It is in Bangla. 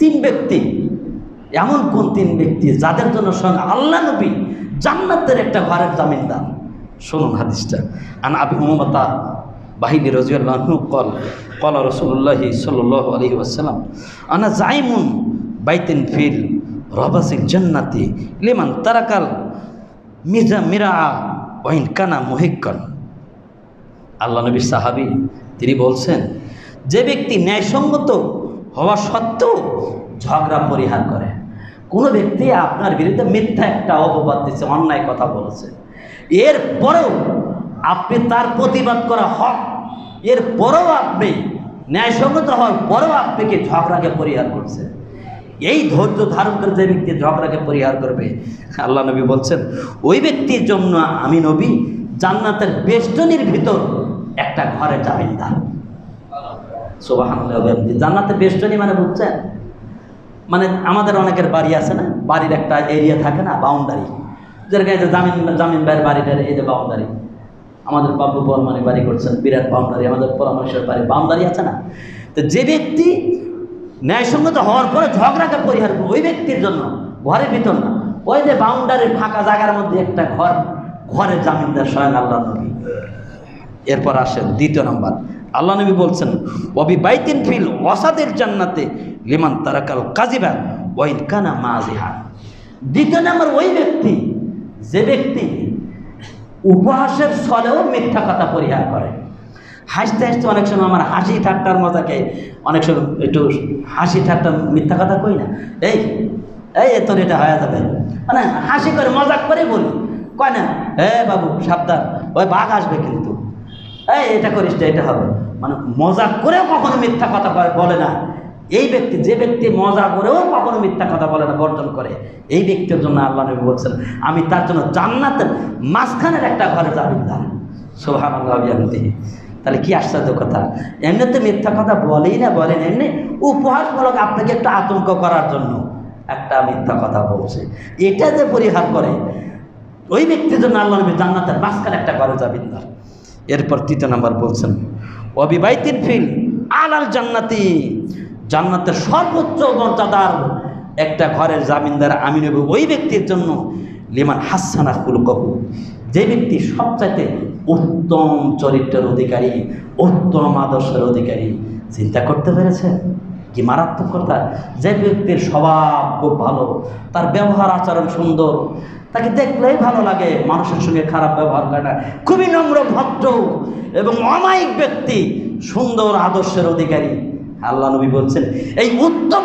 তিন ব্যক্তি, এমন কোন তিন ব্যক্তি যাদের জন্য স্বয়ং আল্লাহ নবী জান্নাতের একটা ঘরের জামিনদার? শুনুন হাদিসটা। আন আবি উমাতা বাহিনী রাজিয়াল্লাহু কল কল রসুল্লাহ সাল্লাহ আলহি আসসালাম আনা জাইমুন বাইতেন ফিল রবাসিক জান্নাতি লিমান তারাকাল মিজা মিরা ওয়াইন কানা মহিকন আল্লাহ নবীর সাহাবি, তিনি বলছেন, যে ব্যক্তি ন্যায়সঙ্গত হওয়া সত্ত্বেও ঝগড়া পরিহার করে। কোনো ব্যক্তি আপনার বিরুদ্ধে মিথ্যা একটা অপবাদ দিচ্ছে অন্যায় কথা বলেছে। এর পরেও আপনি তার প্রতিবাদ করা হক। এর পরেও আপনি ন্যায়সঙ্গত হওয়ার পরেও আপনাকে ঝগড়াকে পরিহার করছে। এই ধৈর্য ধারণ করে যে ব্যক্তি ঝগড়াকে পরিহার করবে, আল্লাহ নবী বলছেন, ওই ব্যক্তির জন্য আমি নবী জান্নাতের বেষ্টনীর ভিতর একটা ঘরে জামিনদার। জান্নাতের বেষ্টনী মানে বুঝছেন? মানে আমাদের অনেকের বাড়ি আছে না, বাড়ির একটা এরিয়া থাকে না বাউন্ডারি যেরকম এই যে জামিন জামিন ভাইয়ের বাড়িটার এই যে বাউন্ডারি আমাদের বাবু বর্মানি বাড়ি করছেন, বিরাট বাউন্ডারি আমাদের পরামর্শের বাড়ি বাউন্ডারি আছে না? তো যে ব্যক্তি ন্যায়সঙ্গত হওয়ার পরে ঝগড়াকে পরিহার করবে, ওই ব্যক্তির জন্য ঘরের ভিতর না। ওই যে বাউন্ডারির ফাঁকা জায়গার মধ্যে একটা ঘর, ঘরের জামিনদার স্বয়ং আল্লাহ নবী। এরপর আসেন, দ্বিতীয় নম্বর। আল্লাহ নবী বলছেন অবি বাইতিন ফিল অসাদের জান্নাতে লিমান তারাকাল কাজিবা ওয়াইন কানা মাজিহা দ্বিতীয় নম্বর, ওই ব্যক্তি, যে ব্যক্তি উপহাসের ছলেও মিথ্যা কথা পরিহার করে। হাসতে হাসতে অনেক সময় আমার হাসি ঠাট্টার মজাকে অনেক সময় একটু হাসি ঠাট্টা, মিথ্যা কথা কই না? এই এই তোর এটা হয়ে যাবে। মানে হাসি করে মজাক করে বলি। কয় না হে বাবু, সাবধান। ওই বাঘ আসবে কিন্তু। এই এটা করিস না, এটা হবে। মানে মজা করেও কখনো মিথ্যা কথা বলে- না। এই ব্যক্তি যে ব্যক্তি মজা করেও কখনো মিথ্যা কথা বলে না বর্জন করে। এই ব্যক্তির জন্য আল্লাহ নবী বলছেন আমি তার জন্য জান্নাতের মাঝখানের একটা ঘরে জামিনদার। সোহান আল্লাহ তাহলে কি আশ্চর্য কথা? এমনিতে মিথ্যা কথা বলেই না বলেন এমনি উপহাসমূলক আপনাকে একটু আতঙ্ক করার জন্য একটা মিথ্যা কথা বলছে। এটা যে পরিহার করে ওই ব্যক্তির জন্য আল্লাহ নবী জান্নাতের মাঝখানে একটা ঘরে জামিনদার। এরপর তৃতীয় নাম্বার বলছেন অবিবাহিতির ফিল আলাল জান্নাতি জান্নাতের সর্বোচ্চ মর্যাদার একটা ঘরের জামিনদার আমি নেব ওই ব্যক্তির জন্য, লিমান হাসানা কহু যে ব্যক্তি সবচাইতে উত্তম চরিত্রের অধিকারী, উত্তম আদর্শের অধিকারী, চিন্তা করতে পেরেছে? কি মারাত্মক কথা যে ব্যক্তির স্বভাব খুব ভালো, তার ব্যবহার আচরণ সুন্দর, তাকে দেখলেই ভালো লাগে, মানুষের সঙ্গে খারাপ ব্যবহার করে না। খুবই নম্র ভদ্র এবং অমায়িক ব্যক্তি, সুন্দর আদর্শের অধিকারী। আল্লাহ নবী বলছেন, এই উত্তম